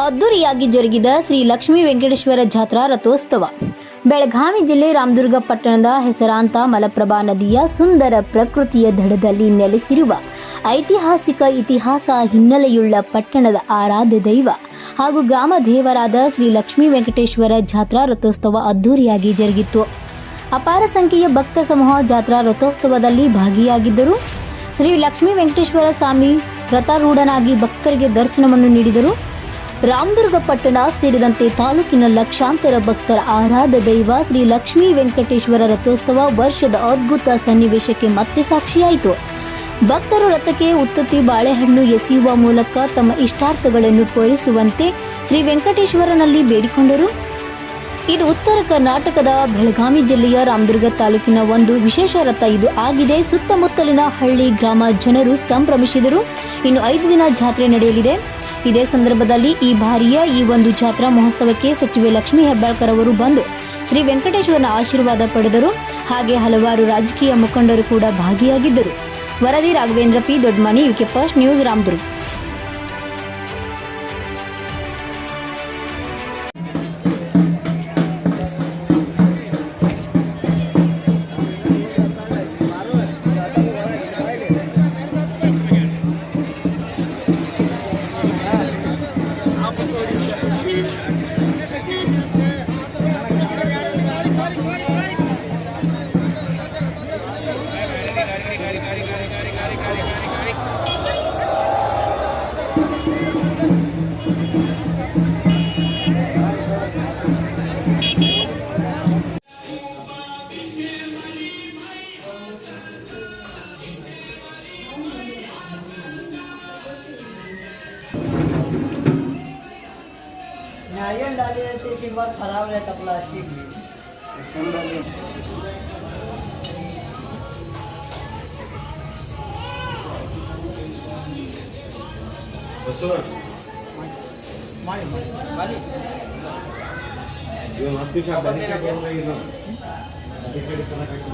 ಅದ್ದೂರಿಯಾಗಿ ಜರುಗಿದ ಶ್ರೀ ಲಕ್ಷ್ಮೀ ವೆಂಕಟೇಶ್ವರ ಜಾತ್ರಾ ರಥೋತ್ಸವ. ಬೆಳಗಾವಿ ಜಿಲ್ಲೆ ರಾಮದುರ್ಗ ಪಟ್ಟಣದ ಹೆಸರಾಂತ ಮಲಪ್ರಭಾ ನದಿಯ ಸುಂದರ ಪ್ರಕೃತಿಯ ದಡದಲ್ಲಿ ನೆಲೆಸಿರುವ ಐತಿಹಾಸಿಕ ಇತಿಹಾಸ ಹಿನ್ನೆಲೆಯುಳ್ಳ ಪಟ್ಟಣದ ಆರಾಧ್ಯ ದೈವ ಹಾಗೂ ಗ್ರಾಮ ದೇವರಾದ ಶ್ರೀ ಲಕ್ಷ್ಮೀ ವೆಂಕಟೇಶ್ವರ ಜಾತ್ರಾ ರಥೋತ್ಸವ ಅದ್ದೂರಿಯಾಗಿ ಜರುಗಿತು ಅಪಾರ ಸಂಖ್ಯೆಯ ಭಕ್ತ ಸಮೂಹ ಜಾತ್ರಾ ರಥೋತ್ಸವದಲ್ಲಿ ಭಾಗಿಯಾಗಿದ್ದರು. ಶ್ರೀ ಲಕ್ಷ್ಮೀ ವೆಂಕಟೇಶ್ವರ ಸ್ವಾಮಿ ರಥಾರೂಢನಾಗಿ ಭಕ್ತರಿಗೆ ದರ್ಶನವನ್ನು ನೀಡಿದರು. ರಾಮದುರ್ಗ ಪಟ್ಟಣ ಸೇರಿದಂತೆ ತಾಲೂಕಿನ ಲಕ್ಷಾಂತರ ಭಕ್ತರ ಆರಾಧ ದೈವ ಶ್ರೀ ಲಕ್ಷ್ಮೀ ವೆಂಕಟೇಶ್ವರ ರಥೋತ್ಸವ ವರ್ಷದ ಅದ್ಭುತ ಸನ್ನಿವೇಶಕ್ಕೆ ಮತ್ತೆ ಸಾಕ್ಷಿಯಾಯಿತು. ಭಕ್ತರು ರಥಕ್ಕೆ ಉತ್ತುತ್ತಿ ಬಾಳೆಹಣ್ಣು ಎಸೆಯುವ ಮೂಲಕ ತಮ್ಮ ಇಷ್ಟಾರ್ಥಗಳನ್ನು ಪೂರೈಸುವಂತೆ ಶ್ರೀ ವೆಂಕಟೇಶ್ವರನಲ್ಲಿ ಬೇಡಿಕೊಂಡರು. ಇದು ಉತ್ತರ ಕರ್ನಾಟಕದ ಬೆಳಗಾವಿ ಜಿಲ್ಲೆಯ ರಾಮದುರ್ಗ ತಾಲೂಕಿನ ಒಂದು ವಿಶೇಷ ರಥ ಇದು ಆಗಿದೆ. ಸುತ್ತಮುತ್ತಲಿನ ಹಳ್ಳಿ ಗ್ರಾಮ ಜನರು ಸಂಭ್ರಮಿಸಿದರು. ಇನ್ನು ಐದು ದಿನ ಜಾತ್ರೆ ನಡೆಯಲಿದೆ. ಇದೇ ಸಂದರ್ಭದಲ್ಲಿ ಈ ಬಾರಿಯ ಈ ಒಂದು ಜಾತ್ರಾ ಮಹೋತ್ಸವಕ್ಕೆ ಸಚಿವೆ ಲಕ್ಷ್ಮೀ ಹೆಬ್ಬಾಳ್ಕರ್ ಅವರು ಬಂದು ಶ್ರೀ ವೆಂಕಟೇಶ್ವರನ ಆಶೀರ್ವಾದ ಪಡೆದರು. ಹಾಗೆ ಹಲವಾರು ರಾಜಕೀಯ ಮುಖಂಡರು ಕೂಡ ಭಾಗಿಯಾಗಿದ್ದರು. ವರದಿ Raghavendra P Doddamani UK first, news Ramdurg. नारियल डाले रहते एक बार खराब रहता प्लास्टिक। भी ಬಸವ ಮಾಡಿ ಮಾಡಿ ಇವಾಗ ಹತ್ತು ನಿಮಿಷ ಬನ್ನಿ ಇಲ್ಲ ಈ ಕಡೆ ತನಕ ಹಾಕಿ.